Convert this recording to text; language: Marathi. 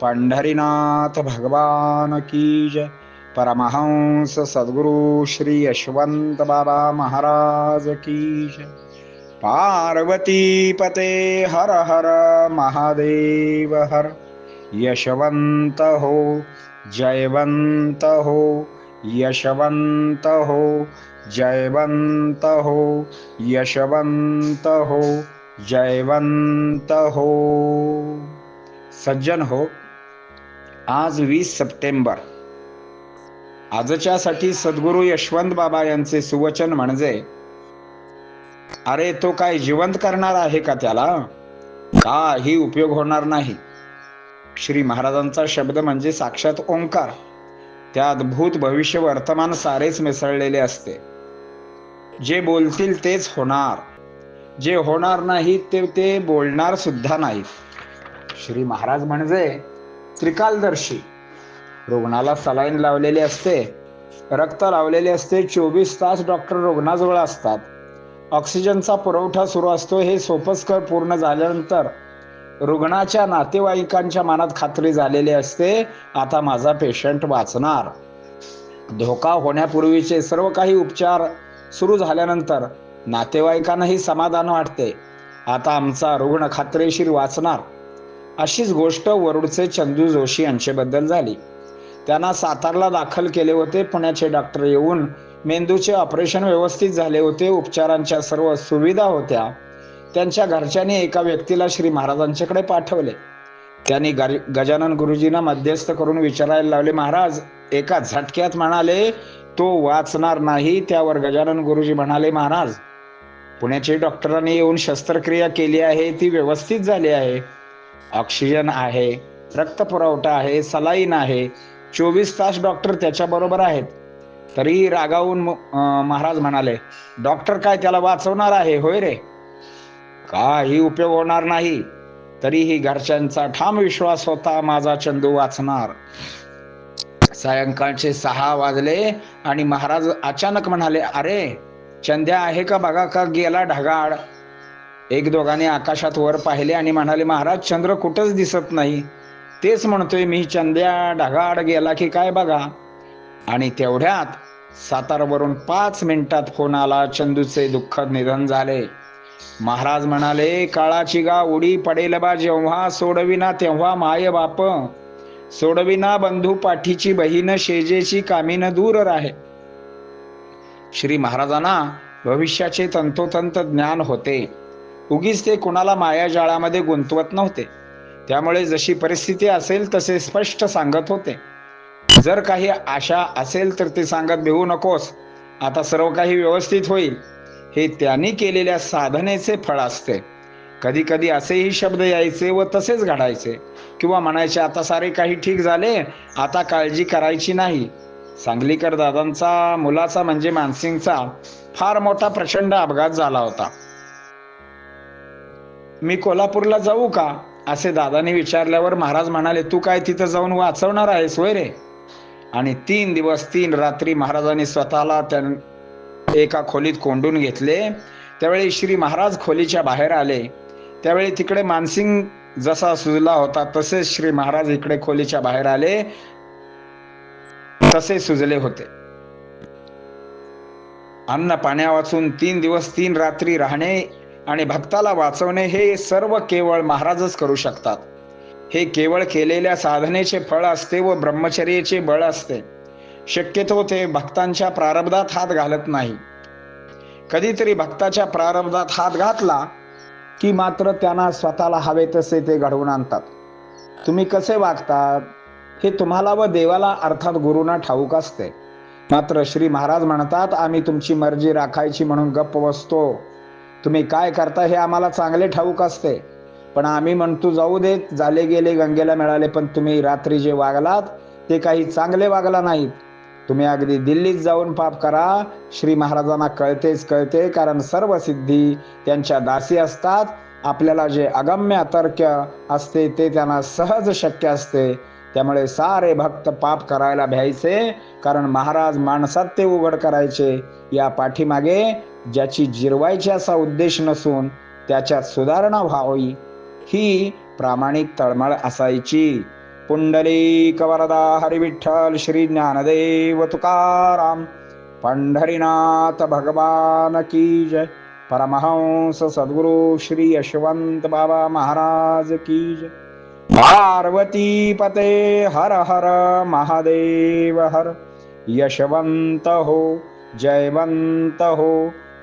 पंढरीनाथ भगवान की जय। परमहंस सद्गुरु श्री यशवंत बाबा महाराज की जय। पार्वती पते हर हर महादेव हर। यशवंत हो जयवंत हो यशवंत हो जयवंत हो यशवंत हो जयवंत हो। सज्जन हो। आज वीस सप्टेंबर. आजच्यासाठी सद्गुरू यशवंत बाबा यांचे सुवचन म्हणजे अरे तो काय जिवंत करणार आहे का त्याला? काही उपयोग होणार नाही. श्री महाराजांचा शब्द म्हणजे साक्षात ओंकार. त्यात भूत भविष्य वर्तमान सारेच मिसळलेले असते. जे बोलतील तेच होणार. जे होणार नाही ते ते बोलणार सुद्धा नाहीत श्री महाराज म्हणजे त्रिकालदर्शी. रुग्णाला सलाईन लावलेली असते रक्त लावलेले असते चोवीस तास डॉक्टर रुग्णाजवळ असतात. ऑक्सिजनचा पुरवठा सुरू असतो हे सोपस्कर पूर्ण झाल्यानंतर रुग्णाच्या नातेवाईकांच्या मनात खात्री झालेली असते आता माझा पेशंट वाचणार. धोका होण्यापूर्वीचे सर्व काही उपचार सुरू झाल्यानंतर नातेवाईकांनाही समाधान वाटते. आता आमचा रुग्ण खात्रीशीर वाचणार. अशीच गोष्ट वरुडचे चंदू जोशी यांच्याबद्दल झाली. त्यांना सातारला दाखल केले होते. पुण्याचे डॉक्टर येऊन मेंदूचे ऑपरेशन व्यवस्थित झाले होते. उपचारांच्या सर्व सुविधा होत्या. त्यांच्या घरच्यांनी एका व्यक्तीला श्री महाराजांच्याकडे पाठवले. त्यांनी गजानन गुरुजींना मध्यस्थ करून विचारायला लावले महाराज एका झटक्यात म्हणाले तो वाचणार नाही. त्यावर गजानन गुरुजी म्हणाले महाराज पुण्याचे डॉक्टरांनी येऊन शस्त्रक्रिया केली आहे. ती व्यवस्थित झाली आहे. ऑक्सिजन आहे रक्त पुरवठा आहे सलाईन आहे चोवीस तास डॉक्टर त्याच्या बरोबर आहेत. तरीही रागावून महाराज म्हणाले डॉक्टर काय त्याला वाचवणार आहे होय रे? काही उपयोग होणार नाही. तरीही घरच्यांचा ठाम विश्वास होता माझा चंदू वाचणार. सायंकाळचे सहा वाजले आणि महाराज अचानक म्हणाले अरे चंद्या आहे का? बघा का गेला ढगाळ. एक दोघांनी आकाशात वर पाहिले आणि म्हणाले महाराज चंद्र कुठंच दिसत नाही. तेच म्हणतोय मी चंद्या ढगाड गेला की काय बघा? आणि तेवढ्यात सातारावरून पाच मिनिटात फोन आला चंदूचे दुःखद निधन झाले. महाराज म्हणाले काळाची गा उडी पडेल बा जेव्हा सोडविना तेव्हा माय बाप. सोडविना बंधू पाठीची बहीण शेजेची कामीन दूर राहे. श्री महाराजांना भविष्याचे तंतोतंत ज्ञान होते. उगीच ते कुणाला मायाजाळामध्ये गुंतवत नव्हते. त्यामुळे जशी परिस्थिती असेल तसे स्पष्ट सांगत होते. जर काही आशा असेल तर ते सांगत भिवू नकोस. आता सर्व काही व्यवस्थित होईल. हे त्यांनी केलेल्या साधनेचे फळ असते. कधी कधी असेही शब्द यायचे व तसेच घडायचे. किंवा म्हणायचे आता सारे काही ठीक झाले. आता काळजी करायची नाही. सांगलीकर दादांचा मुलाचा म्हणजे मानसिंगचा फार मोठा प्रचंड अपघात झाला होता. मी कोल्हापूरला जाऊ का? असे दादाने विचारल्यावर महाराज म्हणाले तू काय तिथं जाऊन वाचवणार आहेस वय रे? आणि तीन दिवस तीन रात्री महाराजांनी स्वतःला त्या एका खोलीत कोंडून घेतले. त्यावेळी श्री महाराज खोलीच्या बाहेर आले. त्यावेळी तिकडे मानसिंग जसा सुजला होता तसेच श्री महाराज इकडे खोलीच्या बाहेर आले. तसे सुजले होते. अन्न पाण्या वाचून तीन दिवस तीन रात्री राहणे आणि भक्ताला वाचवणे हे सर्व केवळ महाराजच करू शकतात. हे केवळ केलेल्या साधनेचे फळ असते व ब्रह्मचर्याचे बळ असते. शक्यतो ते भक्तांच्या प्रारब्धात हात घालत नाही. कधीतरी भक्ताच्या प्रारब्धात हात घातला की मात्र त्यांना स्वतःला हवे तसे ते घडवून आणतात. तुम्ही कसे वागतात? हे तुम्हाला व देवाला अर्थात गुरुना ठाऊक असते. मात्र श्री महाराज म्हणतात आम्ही तुमची मर्जी राखायची म्हणून गप्प बसतो. तुम्ही काय करता हे आम्हाला चांगले ठाऊक असते. पण आम्ही म्हणतो जाऊ देत झाले गेले गंगेला मिळाले पण तुम्ही रात्री जे वागलात ते काही चांगले वागला नाहीत. तुम्ही अगदी दिल्लीत जाऊन पाप करा श्री महाराजांना कळतेच कळते कारण सर्व सिद्धी त्यांच्या दासी असतात. आपल्याला जे अगम्य अतर्क असते ते त्यांना सहज शक्य असते. त्यामुळे सारे भक्त पाप करायला भ्यायचे कारण महाराज माणसात ते उघड करायचे. या पाठीमागे ज्याची जिरवायची असा उद्देश नसून त्याच्यात सुधारणा व्हावी ही प्रामाणिक तळमळ असायची. पुंडलिक वरदा हरिविठ्ठल श्री ज्ञानदेव तुकाराम पंढरीनाथ भगवान की जय परमहंस सद्गुरु श्री यशवंत बाबा महाराज की जय. पार्वती पते हर हर महादेव हर यशवंत हो जयवंत हो